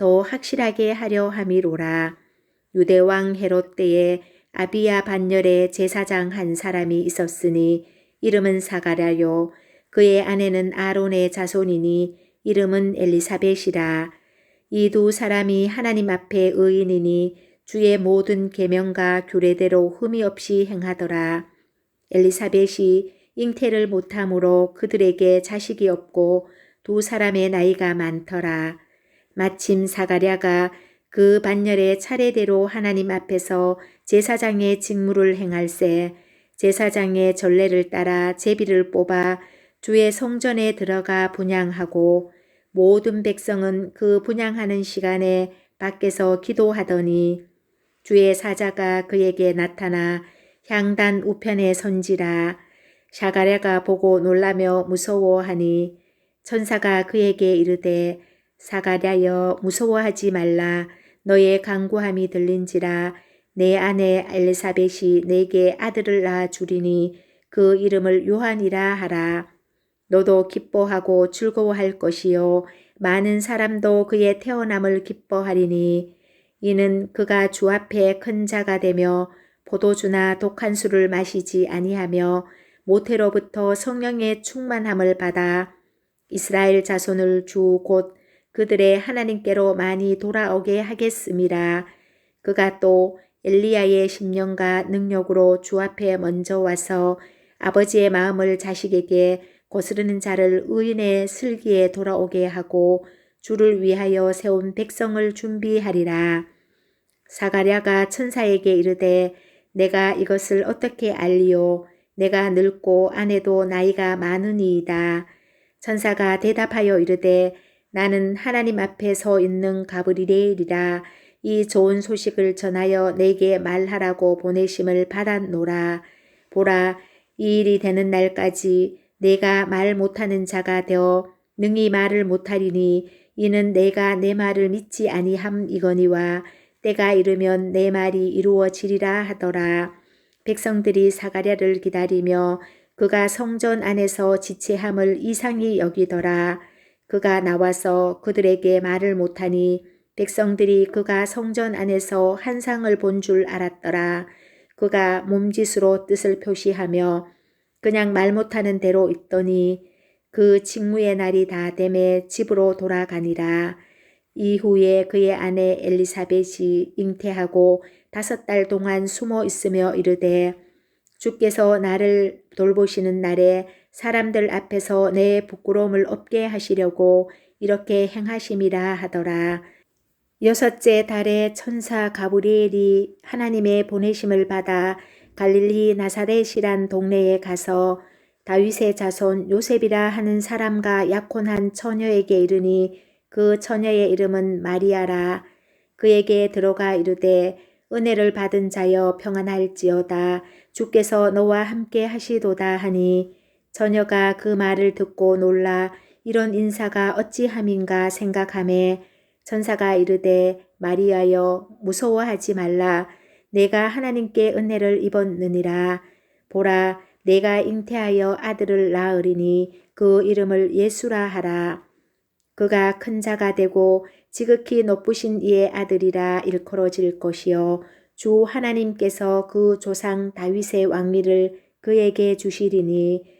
더 확실하게 하려 함이로라. 유대왕 헤롯 때에 아비야 반열의 제사장 한 사람이 있었으니 이름은 사가랴요. 그의 아내는 아론의 자손이니 이름은 엘리사벳이라. 이 두 사람이 하나님 앞에 의인이니 주의 모든 계명과 규례대로 흠이 없이 행하더라. 엘리사벳이 잉태를 못함으로 그들에게 자식이 없고 두 사람의 나이가 많더라. 마침 사가랴가 그 반열의 차례대로 하나님 앞에서 제사장의 직무를 행할세 제사장의 전례를 따라 제비를 뽑아 주의 성전에 들어가 분양하고 모든 백성은 그 분양하는 시간에 밖에서 기도하더니 주의 사자가 그에게 나타나 향단 우편에 선지라 샤가랴가 보고 놀라며 무서워하니 천사가 그에게 이르되 사가랴여 무서워하지 말라. 너의 강구함이 들린지라. 내 아내 엘리사벳이 내게 아들을 낳아 주리니 그 이름을 요한이라 하라. 너도 기뻐하고 즐거워할 것이요. 많은 사람도 그의 태어남을 기뻐하리니. 이는 그가 주 앞에 큰 자가 되며 포도주나 독한 술을 마시지 아니하며 모태로부터 성령의 충만함을 받아 이스라엘 자손을 주 곧 그들의 하나님께로 많이 돌아오게 하겠습니다. 그가 또 엘리야의 심령과 능력으로 주 앞에 먼저 와서 아버지의 마음을 자식에게 거스르는 자를 의인의 슬기에 돌아오게 하고 주를 위하여 세운 백성을 준비하리라. 사가랴가 천사에게 이르되 내가 이것을 어떻게 알리오? 내가 늙고 아내도 나이가 많으니이다. 천사가 대답하여 이르되 나는 하나님 앞에 서 있는 가브리엘이라 이 좋은 소식을 전하여 내게 말하라고 보내심을 받았노라. 보라, 이 일이 되는 날까지 내가 말 못하는 자가 되어 능히 말을 못하리니 이는 내가 내 말을 믿지 아니함 이거니와 때가 이르면 내 말이 이루어지리라 하더라. 백성들이 사가랴를 기다리며 그가 성전 안에서 지체함을 이상히 여기더라. 그가 나와서 그들에게 말을 못하니 백성들이 그가 성전 안에서 한상을 본 줄 알았더라. 그가 몸짓으로 뜻을 표시하며 그냥 말 못하는 대로 있더니 그 직무의 날이 다 됨에 집으로 돌아가니라. 이후에 그의 아내 엘리사벳이 잉태하고 다섯 달 동안 숨어 있으며 이르되 주께서 나를 돌보시는 날에 사람들 앞에서 내 부끄러움을 없게 하시려고 이렇게 행하심이라 하더라. 여섯째 달에 천사 가브리엘이 하나님의 보내심을 받아 갈릴리 나사렛이란 동네에 가서 다윗의 자손 요셉이라 하는 사람과 약혼한 처녀에게 이르니 그 처녀의 이름은 마리아라. 그에게 들어가 이르되 은혜를 받은 자여 평안할지어다. 주께서 너와 함께 하시도다 하니 처녀가 그 말을 듣고 놀라 이런 인사가 어찌함인가 생각함에 천사가 이르되 마리아여 무서워하지 말라. 내가 하나님께 은혜를 입었느니라. 보라 내가 잉태하여 아들을 낳으리니 그 이름을 예수라 하라. 그가 큰 자가 되고 지극히 높으신 이의 아들이라 일컬어질 것이요. 주 하나님께서 그 조상 다윗의 왕위를 그에게 주시리니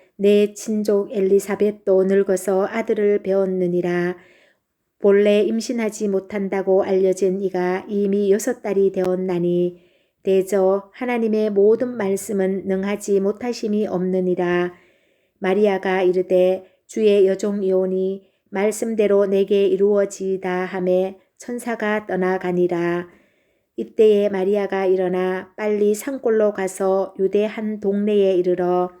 내 친족 엘리사벳도 늙어서 아들을 배웠느니라. 본래 임신하지 못한다고 알려진 이가 이미 여섯 달이 되었나니 대저 하나님의 모든 말씀은 능하지 못하심이 없느니라. 마리아가 이르되 주의 여종이오니 말씀대로 내게 이루어지이다 하매 천사가 떠나가니라. 이때에 마리아가 일어나 빨리 산골로 가서 유대 한 동네에 이르러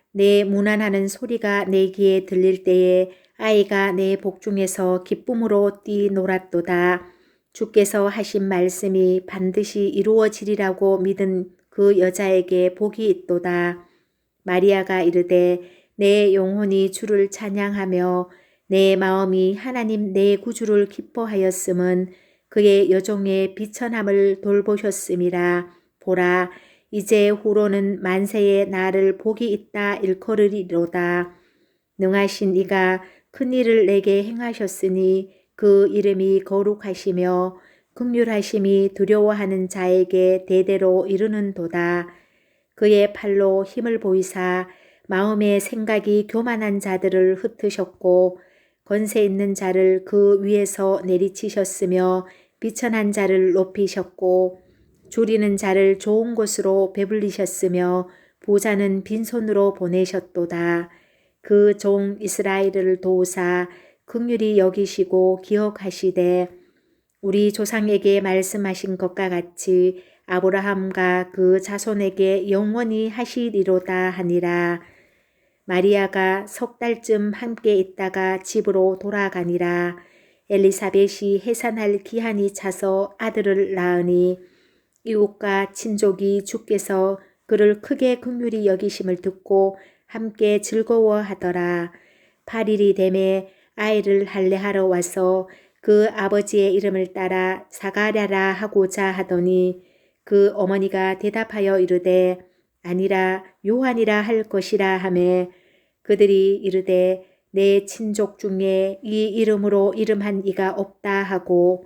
내 문안하는 소리가 내 귀에 들릴 때에 아이가 내 복중에서 기쁨으로 뛰놀았도다. 주께서 하신 말씀이 반드시 이루어지리라고 믿은 그 여자에게 복이 있도다. 마리아가 이르되 내 영혼이 주를 찬양하며 내 마음이 하나님 내 구주를 기뻐하였음은 그의 여종의 비천함을 돌보셨음이라. 보라, 이제 후로는 만세의 나를 복이 있다 일컬으리로다. 능하신 이가 큰 일을 내게 행하셨으니 그 이름이 거룩하시며 극률하심이 두려워하는 자에게 대대로 이르는 도다. 그의 팔로 힘을 보이사 마음의 생각이 교만한 자들을 흩으셨고 권세 있는 자를 그 위에서 내리치셨으며 비천한 자를 높이셨고 줄이는 자를 좋은 곳으로 배불리셨으며 부자는 빈손으로 보내셨도다. 그 종 이스라엘을 도우사 극률이 여기시고 기억하시되 우리 조상에게 말씀하신 것과 같이 아브라함과 그 자손에게 영원히 하시리로다 하니라. 마리아가 석 달쯤 함께 있다가 집으로 돌아가니라. 엘리사벳이 해산할 기한이 차서 아들을 낳으니 이웃과 친족이 주께서 그를 크게 긍휼히 여기심을 듣고 함께 즐거워하더라. 8일이 되매 아이를 할례하러 와서 그 아버지의 이름을 따라 사가랴라 하고자 하더니 그 어머니가 대답하여 이르되 아니라 요한이라 할 것이라 하매 그들이 이르되 내 친족 중에 이 이름으로 이름한 이가 없다 하고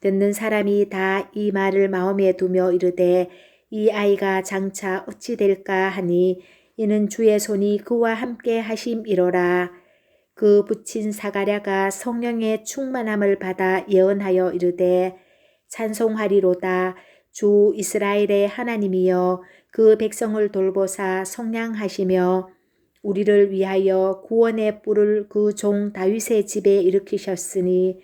듣는 사람이 다 이 말을 마음에 두며 이르되 이 아이가 장차 어찌 될까 하니 이는 주의 손이 그와 함께 하심이로라. 그 붙인 사가랴가 성령의 충만함을 받아 예언하여 이르되 찬송하리로다. 주 이스라엘의 하나님이여 그 백성을 돌보사 성량하시며 우리를 위하여 구원의 뿔을 그 종 다윗의 집에 일으키셨으니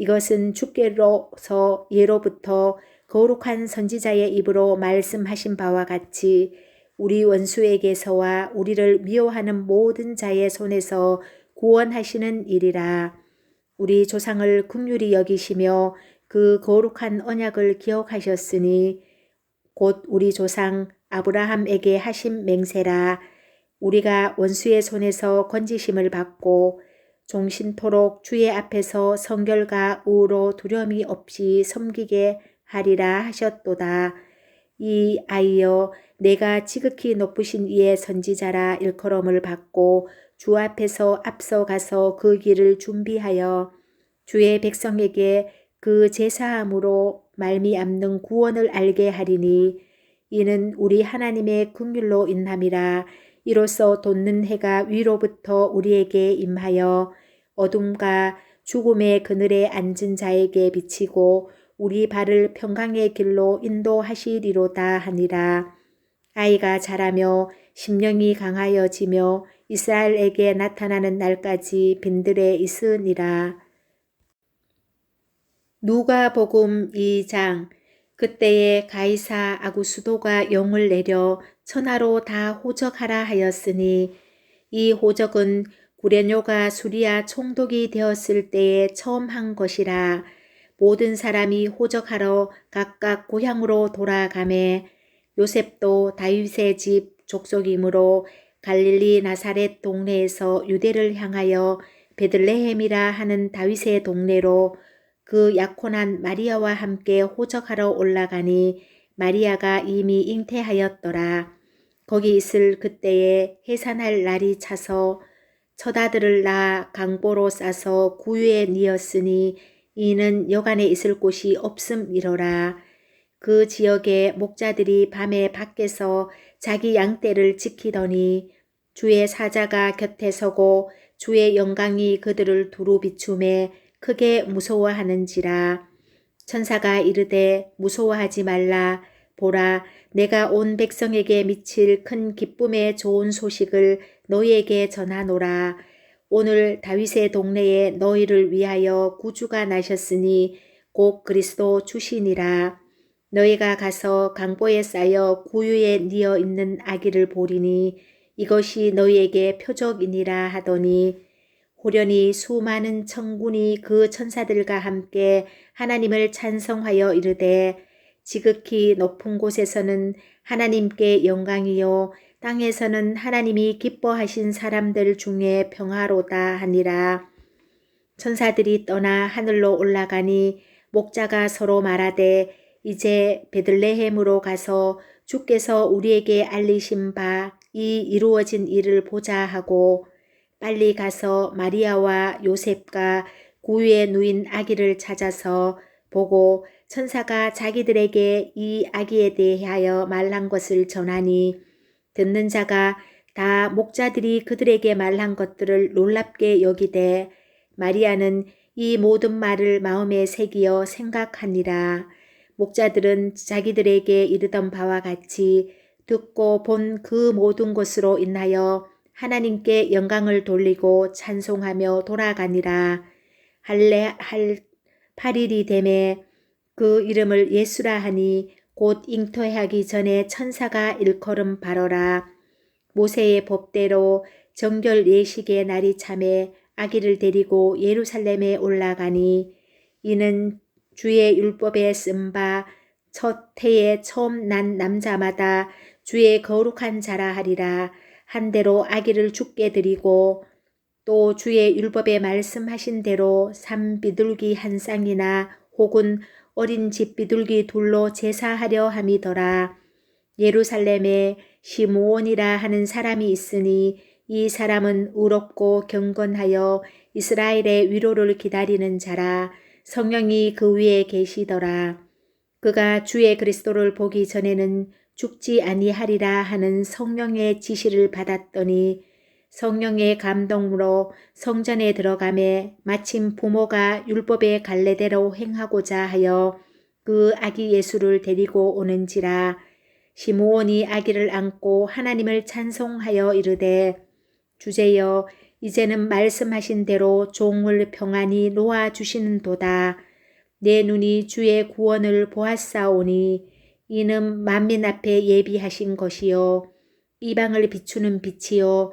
이것은 주께로서 예로부터 거룩한 선지자의 입으로 말씀하신 바와 같이 우리 원수에게서와 우리를 미워하는 모든 자의 손에서 구원하시는 일이라. 우리 조상을 긍휼히 여기시며 그 거룩한 언약을 기억하셨으니 곧 우리 조상 아브라함에게 하신 맹세라. 우리가 원수의 손에서 건지심을 받고 종신토록 주의 앞에서 성결과 우로 두려움이 없이 섬기게 하리라 하셨도다. 이 아이여 내가 지극히 높으신 이의 선지자라 일컬음을 받고 주 앞에서 앞서가서 그 길을 준비하여 주의 백성에게 그 제사함으로 말미암는 구원을 알게 하리니 이는 우리 하나님의 긍휼로 인함이라 이로써 돋는 해가 위로부터 우리에게 임하여 어둠과 죽음의 그늘에 앉은 자에게 비치고 우리 발을 평강의 길로 인도하시리로다 하니라. 아이가 자라며 심령이 강하여지며 이스라엘에게 나타나는 날까지 빈들에 있으니라. 누가복음 2장 그때에 가이사 아구수도가 용을 내려 천하로 다 호적하라 하였으니 이 호적은 구레뇨가 수리아 총독이 되었을 때에 처음 한 것이라 모든 사람이 호적하러 각각 고향으로 돌아가매 요셉도 다윗의 집 족속이므로 갈릴리 나사렛 동네에서 유대를 향하여 베들레헴이라 하는 다윗의 동네로 그 약혼한 마리아와 함께 호적하러 올라가니 마리아가 이미 잉태하였더라. 거기 있을 그때에 해산할 날이 차서 처다들을 낳아 강보로 싸서 구유에 뉘었으니 이는 여간에 있을 곳이 없음이로라. 그 지역의 목자들이 밤에 밖에서 자기 양떼를 지키더니 주의 사자가 곁에 서고 주의 영광이 그들을 두루 비춤에 크게 무서워하는지라. 천사가 이르되 무서워하지 말라. 보라, 내가 온 백성에게 미칠 큰 기쁨의 좋은 소식을 너희에게 전하노라. 오늘 다윗의 동네에 너희를 위하여 구주가 나셨으니 곧 그리스도 주시니라. 너희가 가서 강보에 쌓여 구유에 뉘어 있는 아기를 보리니 이것이 너희에게 표적이니라 하더니 호련히 수많은 천군이 그 천사들과 함께 하나님을 찬성하여 이르되 지극히 높은 곳에서는 하나님께 영광이요. 땅에서는 하나님이 기뻐하신 사람들 중에 평화로다 하니라. 천사들이 떠나 하늘로 올라가니 목자가 서로 말하되 이제 베들레헴으로 가서 주께서 우리에게 알리신 바 이 이루어진 일을 보자 하고 빨리 가서 마리아와 요셉과 구유에 누인 아기를 찾아서 보고 천사가 자기들에게 이 아기에 대하여 말한 것을 전하니 듣는 자가 다 목자들이 그들에게 말한 것들을 놀랍게 여기되 마리아는 이 모든 말을 마음에 새기어 생각하니라. 목자들은 자기들에게 이르던 바와 같이 듣고 본 그 모든 것으로 인하여 하나님께 영광을 돌리고 찬송하며 돌아가니라. 할례 할 8일이 되매 그 이름을 예수라 하니 곧 잉태하기 전에 천사가 일컬음 바로라. 모세의 법대로 정결 예식의 날이 참에 아기를 데리고 예루살렘에 올라가니 이는 주의 율법에 쓴 바 첫 해에 처음 난 남자마다 주의 거룩한 자라 하리라 한 대로 아기를 죽게 드리고 또 주의 율법에 말씀하신 대로 삼 비둘기 한 쌍이나 혹은 어린 집 비둘기 둘로 제사하려 함이더라. 예루살렘에 시므온이라 하는 사람이 있으니 이 사람은 의롭고 경건하여 이스라엘의 위로를 기다리는 자라 성령이 그 위에 계시더라. 그가 주의 그리스도를 보기 전에는 죽지 아니하리라 하는 성령의 지시를 받았더니 성령의 감동으로 성전에 들어가매 마침 부모가 율법의 갈래대로 행하고자 하여 그 아기 예수를 데리고 오는지라 시므온이 아기를 안고 하나님을 찬송하여 이르되 주제여 이제는 말씀하신 대로 종을 평안히 놓아 주시는도다. 내 눈이 주의 구원을 보았사오니 이는 만민 앞에 예비하신 것이요 이방을 비추는 빛이요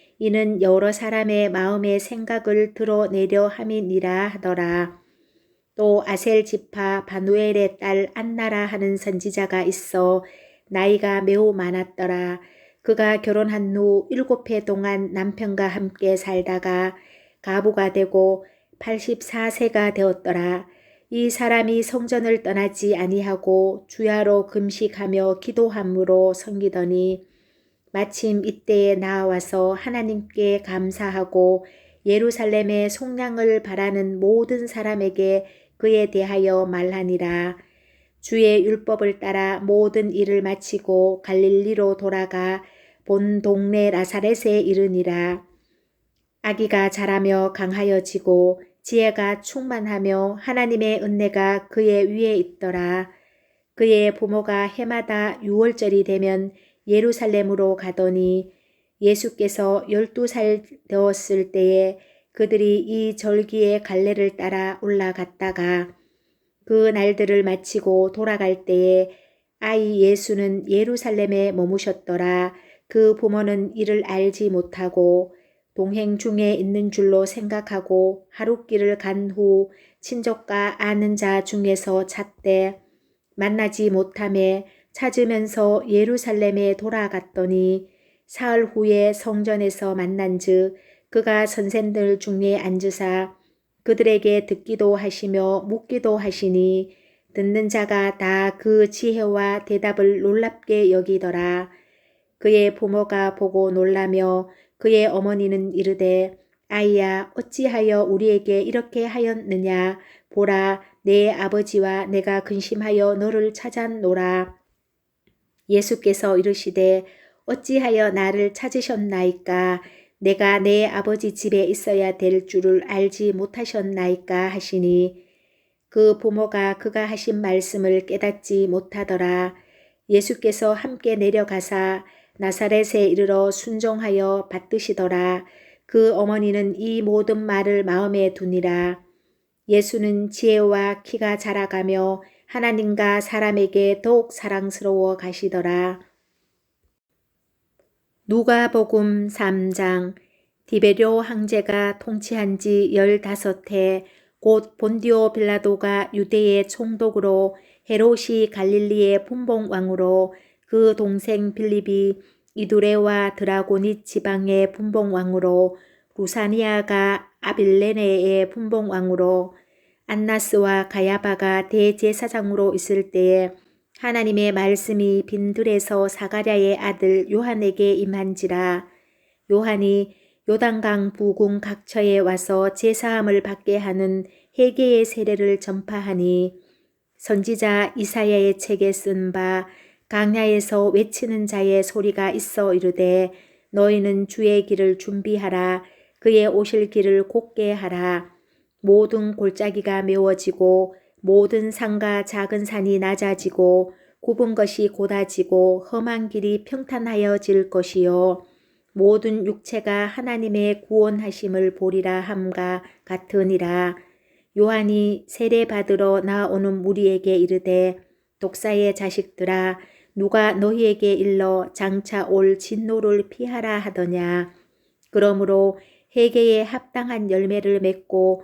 이는 여러 사람의 마음의 생각을 드러내려 함이니라 하더라. 또 아셀 지파 바누엘의 딸 안나라 하는 선지자가 있어 나이가 매우 많았더라. 그가 결혼한 후 일곱 해 동안 남편과 함께 살다가 가부가 되고 84세가 되었더라. 이 사람이 성전을 떠나지 아니하고 주야로 금식하며 기도함으로 섬기더니 마침 이때에 나와서 하나님께 감사하고 예루살렘의 속량을 바라는 모든 사람에게 그에 대하여 말하니라. 주의 율법을 따라 모든 일을 마치고 갈릴리로 돌아가 본 동네 나사렛에 이르니라. 아기가 자라며 강하여지고 지혜가 충만하며 하나님의 은혜가 그의 위에 있더라. 그의 부모가 해마다 유월절이 되면 예루살렘으로 가더니 예수께서 열두 살 되었을 때에 그들이 이 절기의 갈래를 따라 올라갔다가 그 날들을 마치고 돌아갈 때에 아이 예수는 예루살렘에 머무셨더라. 그 부모는 이를 알지 못하고 동행 중에 있는 줄로 생각하고 하룻길을 간 후 친족과 아는 자 중에서 찾되 만나지 못함에 찾으면서 예루살렘에 돌아갔더니 사흘 후에 성전에서 만난즉 그가 선생들 중에 앉으사 그들에게 듣기도 하시며 묻기도 하시니 듣는 자가 다 그 지혜와 대답을 놀랍게 여기더라. 그의 부모가 보고 놀라며 그의 어머니는 이르되 아이야 어찌하여 우리에게 이렇게 하였느냐 보라 내 아버지와 내가 근심하여 너를 찾았노라. 예수께서 이르시되 어찌하여 나를 찾으셨나이까 내가 내 아버지 집에 있어야 될 줄을 알지 못하셨나이까 하시니 그 부모가 그가 하신 말씀을 깨닫지 못하더라. 예수께서 함께 내려가사 나사렛에 이르러 순종하여 받드시더라. 그 어머니는 이 모든 말을 마음에 두니라. 예수는 지혜와 키가 자라가며 하나님과 사람에게 더욱 사랑스러워 가시더라. 누가복음 3장 디베료 황제가 통치한 지 열다섯 해곧 본디오 빌라도가 유대의 총독으로 헤롯이 갈릴리의 분봉왕으로 그 동생 빌립이 이두레와 드라고니 지방의 분봉왕으로 루사니아가 아빌레네의 분봉왕으로 안나스와 가야바가 대제사장으로 있을 때에 하나님의 말씀이 빈들에서 사가랴의 아들 요한에게 임한지라 요한이 요단강 부궁 각처에 와서 제사함을 받게 하는 회개의 세례를 전파하니 선지자 이사야의 책에 쓴 바 강야에서 외치는 자의 소리가 있어 이르되 너희는 주의 길을 준비하라. 그의 오실 길을 곧게 하라 모든 골짜기가 메워지고 모든 산과 작은 산이 낮아지고 굽은 것이 곧아지고 험한 길이 평탄하여 질 것이요. 모든 육체가 하나님의 구원하심을 보리라 함과 같으니라. 요한이 세례 받으러 나오는 무리에게 이르되 독사의 자식들아 누가 너희에게 일러 장차 올 진노를 피하라 하더냐? 그러므로 회개에 합당한 열매를 맺고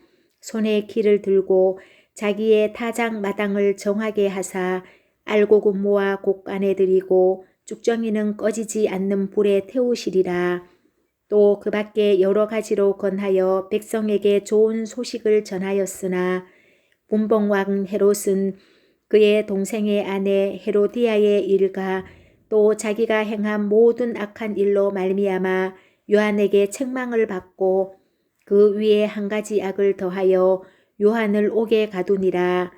손에 키를 들고 자기의 타작 마당을 정하게 하사 알곡은 모아 곡간에 들이고 쭉정이는 꺼지지 않는 불에 태우시리라. 또 그 밖에 여러 가지로 건하여 백성에게 좋은 소식을 전하였으나 분봉왕 헤롯은 그의 동생의 아내 헤로디아의 일과 또 자기가 행한 모든 악한 일로 말미암아 요한에게 책망을 받고 그 위에 한 가지 악을 더하여 요한을 옥에 가두니라.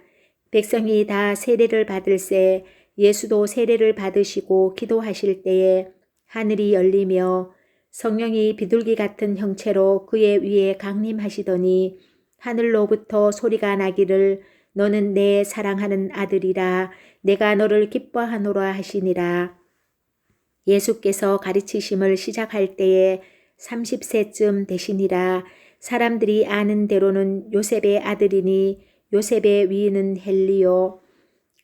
백성이 다 세례를 받을새 예수도 세례를 받으시고 기도하실 때에 하늘이 열리며 성령이 비둘기 같은 형체로 그의 위에 강림하시더니 하늘로부터 소리가 나기를 너는 내 사랑하는 아들이라 내가 너를 기뻐하노라 하시니라. 예수께서 가르치심을 시작할 때에 30세쯤 되시니라 사람들이 아는 대로는 요셉의 아들이니 요셉의 위는 헬리요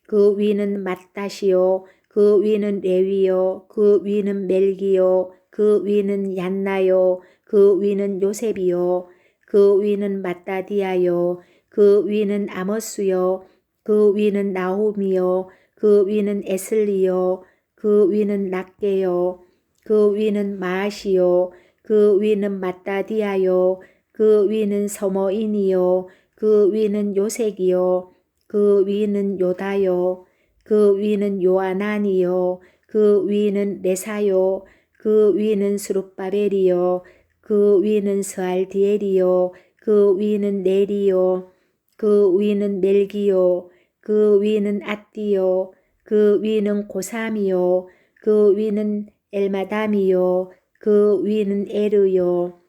그 위는 마따시요 그 위는 레위요 그 위는 멜기요 그 위는 얀나요 그 위는 요셉이요 그 위는 마따디아요 그 위는 아머스요 그 위는 나홈이요 그 위는 에슬리요 그 위는 낫게요 그 위는 마아시요 그 위는 마따디아요 그 위는 서머인이요 그 위는 요색이요 그 위는 요다요 그 위는 요아난이요 그 위는 레사요 그 위는 스룹바벨이요 그 위는 스알디엘이요 그 위는 네리요 그 위는 멜기요 그 위는 아띠요 그 위는 고삼이요 그 위는 엘마담이요 그 위는 에르요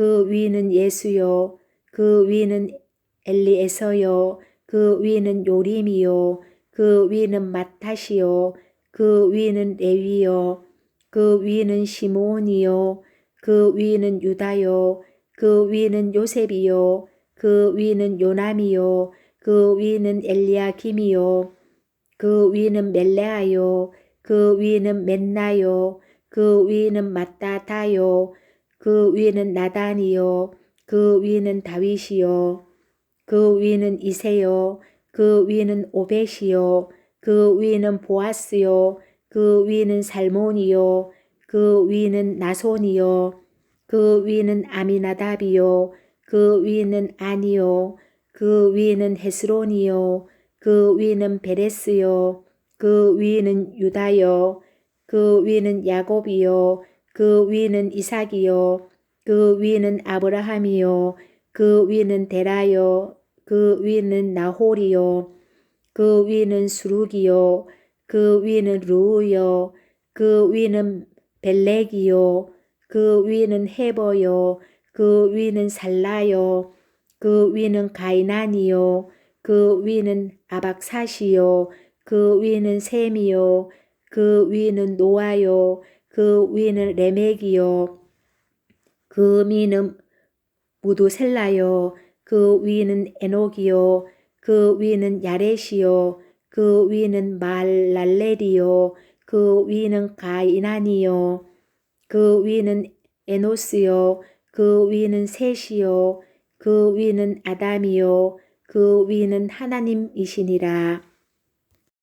그 위는 예수요 그 위는 엘리에서요 그 위는 요림이요 그 위는 마타시요 그 위는 레위요 그 위는 시몬이요 그 위는 유다요 그 위는 요셉이요 그 위는 요남이요 그 위는 엘리야김이요 그 위는 멜레아요 그 위는 맨나요 그 위는 마따다요 그 위는 나단이요 그 위는 다윗이요 그 위는 이세요 그 위는 오벳이요 그 위는 보아스요 그 위는 살몬이요 그 위는 나손이요 그 위는 아미나답이요 그 위는 아니요 그 위는 헤스론이요 그 위는 베레스요 그 위는 유다요 그 위는 야곱이요 그 위는 이삭이요 그 위는 아브라함이요 그 위는 데라요 그 위는 나홀이요 그 위는 수룩이요 그 위는 루우요 그 위는 벨렉이요 그 위는 헤버요 그 위는 살라요 그 위는 가이난이요 그 위는 아박사시요 그 위는 셈이요 그 위는 노아요 그 위는 레멕이요 그 위는 무두셀라요 그 위는 에녹이요 그 위는 야렛이요 그 위는 말랄레리요 그 위는 가이난이요 그 위는 에노스요 그 위는 셋이요 그 위는 아담이요 그 위는 하나님이시니라